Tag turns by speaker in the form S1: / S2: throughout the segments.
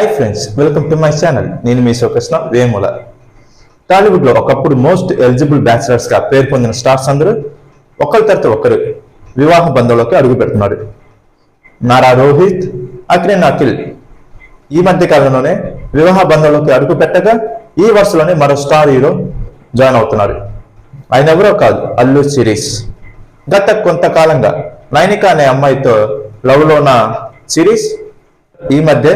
S1: Hi friends welcome to my channel నేను మీ శోకృష్ణ వేముల. టాలీవుడ్లో ఒకప్పుడు మోస్ట్ ఎలిజిబుల్ బ్యాచిలర్స్గా పేరు పొందిన స్టార్స్ అందరూ ఒకరి తర్వాత ఒకరు వివాహ బంధంలోకి అడుగు పెడుతున్నారు. నారా రోహిత్ అక్రేన్ అఖిల్ ఈ మధ్య కాలంలోనే వివాహ బంధంలోకి అడుగు పెట్టగా ఈ వరుసలోనే మరో స్టార్ హీరో జాయిన్ అవుతున్నారు. ఆయన ఎవరో కాదు అల్లు సిరీస్. గత కొంతకాలంగా నైనిక అనే అమ్మాయితో లవ్లో ఉన్న సిరీస్ ఈ మధ్య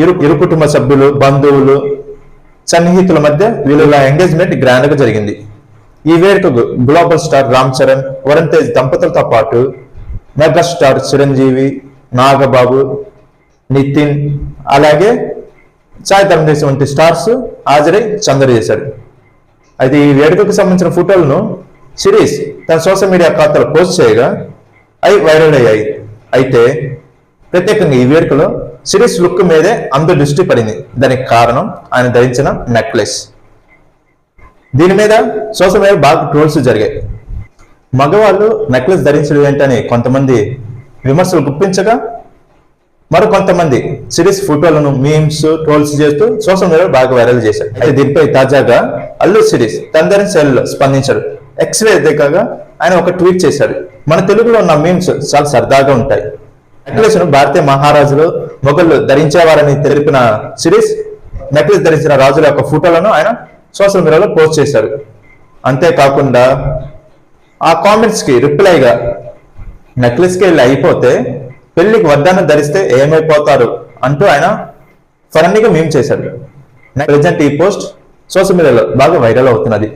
S1: ఇరు ఇరు కుటుంబ సభ్యులు బంధువులు సన్నిహితుల మధ్య వీళ్ళ ఎంగేజ్మెంట్ గ్రాండ్గా జరిగింది. ఈ వేడుకకు గ్లోబల్ స్టార్ రామ్ చరణ్ వరుణ్ తేజ్ దంపతులతో పాటు మెగా స్టార్ చిరంజీవి నాగబాబు నితిన్ అలాగే సాయి ధర్మదేశం వంటి స్టార్స్ హాజరై చందరు చేశారు. అయితే ఈ వేడుకకు సంబంధించిన ఫోటోలను సిరీస్ తన సోషల్ మీడియా ఖాతాలో పోస్ట్ చేయగా అవి వైరల్ అయ్యాయి. అయితే ప్రత్యేకంగా ఈ వేడుకలో సిరీస్ లుక్ మీదే అందరి దృష్టి పడింది. దానికి కారణం ఆయన ధరించిన నెక్లెస్. దీని మీద సోషల్ మీడియా బాగా ట్రోల్స్ జరిగాయి. మగవాళ్ళు నెక్లెస్ ధరించడం ఏంటని కొంతమంది విమర్శలు గుప్పించగా మరి కొంతమంది సిరీస్ ఫోటోలను మీమ్స్ ట్రోల్స్ చేస్తూ సోషల్ మీడియాలో బాగా వైరల్ చేశారు. అయితే దీనిపై తాజాగా అల్లు సిరీస్ తందరి శైలిలో స్పందించాడు ఎక్స్రే దిక్కగా ఆయన ఒక ట్వీట్ చేశాడు మన తెలుగులో ఉన్న మీమ్స్ చాలా సరదాగా ఉంటాయి. నెక్లెస్ను భారతీయ మహారాజులు మొఘళ్ళు ధరించేవారని తెలిపిన సిరీస్ నెక్లెస్ ధరించిన రాజుల యొక్క ఫోటోలను ఆయన సోషల్ మీడియాలో పోస్ట్ చేశారు. అంతేకాకుండా ఆ కామెంట్స్కి రిప్లైగా నెక్లెస్కి వెళ్ళి అయిపోతే పెళ్ళికి వడ్డానం ధరిస్తే ఏమైపోతారు అంటూ ఆయన ఫరన్నీగా మేము చేశాడు. ప్రజెంట్ ఈ పోస్ట్ సోషల్ మీడియాలో బాగా వైరల్ అవుతున్నది.